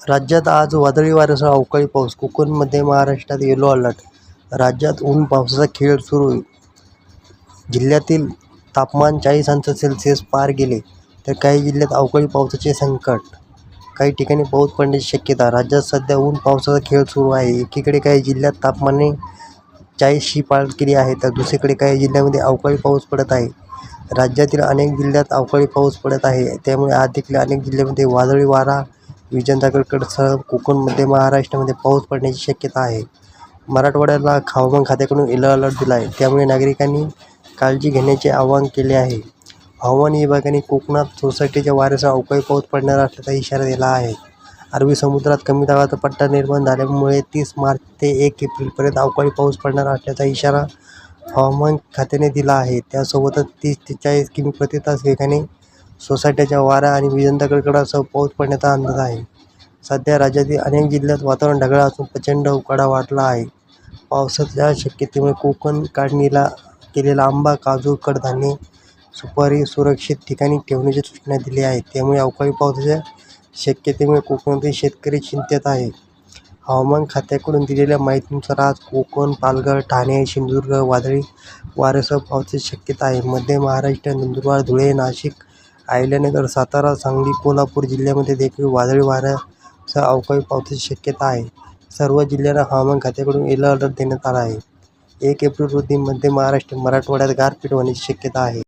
राज्यात आज वादळी वाऱ्यासह अवकाळी पाऊस कोकण मध्य महाराष्ट्रात येलो अलर्ट राज्यात ऊन पावसाचा खेळ सुरू. जिल्ह्यातील तापमान चाळीस अंश सेल्सिअस पार गेले तर काही जिल्ह्यात अवकाळी पावसाचे संकट. काही ठिकाणी पाऊस पडण्याची शक्यता. राज्यात सध्या ऊन पावसाचा खेळ सुरू आहे. एकीकडे काही जिल्ह्यात तापमाने चाळीसशी पार केली आहे तर दुसरीकडे काही जिल्ह्यामध्ये अवकाळी पाऊस पडत आहे. राज्यातील अनेक जिल्ह्यात अवकाळी पाऊस पडत आहे. त्यामुळे आज देखील अनेक जिल्ह्यामध्ये वादळी वारा विजेंचा कडकडसह कोकण मध्य महाराष्ट्रामध्ये पाऊस पडण्याची शक्यता आहे. मराठवाड्याला हवामान खात्याकडून येलो अलर्ट दिला आहे त्यामुळे नागरिकांनी काळजी घेण्याचे आवाहन केले आहे. हवामान विभागाने कोकणात सोसायटीच्या वाऱ्यासह अवकाळी पाऊस पडणार असल्याचा इशारा दिला आहे. अरबी समुद्रात कमी दाबाचा पट्टा निर्माण झाल्यामुळे तीस मार्च ते एक एप्रिलपर्यंत अवकाळी पाऊस पडणार असल्याचा इशारा हवामान खात्याने दिला आहे. त्यासोबतच तीस ते चाळीस किमी प्रति तास वेगाने सोसायट्याच्या वारा आणि विजेंचा कडकडासह पाऊस पडण्याचा अंदाज आहे. सध्या राज्यातील अनेक जिल्ह्यात वातावरण ढगाळ असून प्रचंड उकाडा वाढला आहे. पावसाच्या शक्यतेमुळे कोकण काढणीला केलेला आंबा काजू कडधान्ये सुपारी सुरक्षित ठिकाणी ठेवण्याची सूचना दिली आहे. त्यामुळे अवकाळी पावसाच्या शक्यतेमुळे कोकणातील शेतकरी चिंतेत आहे हवामान खात्याकडून दिलेल्या माहितीनुसार आज कोकण पालघर ठाणे सिंधुदुर्ग वादळी वाऱ्यासह पावसाची शक्यता आहे. मध्य महाराष्ट्र नंदुरबार धुळे नाशिक अहिल्यानगर सातारा सांगली कोल्हापूर जिल्ह्यामध्ये देखील वादळी वाऱ्यासह अवकाळी पावसाची शक्यता आहे. सर्व जिल्ह्यांना हवामान खात्याकडून येलो अलर्ट देण्यात आला आहे. एक एप्रिल रोजी मध्य महाराष्ट्र मराठवाड्यात गारपीट होण्याची शक्यता आहे.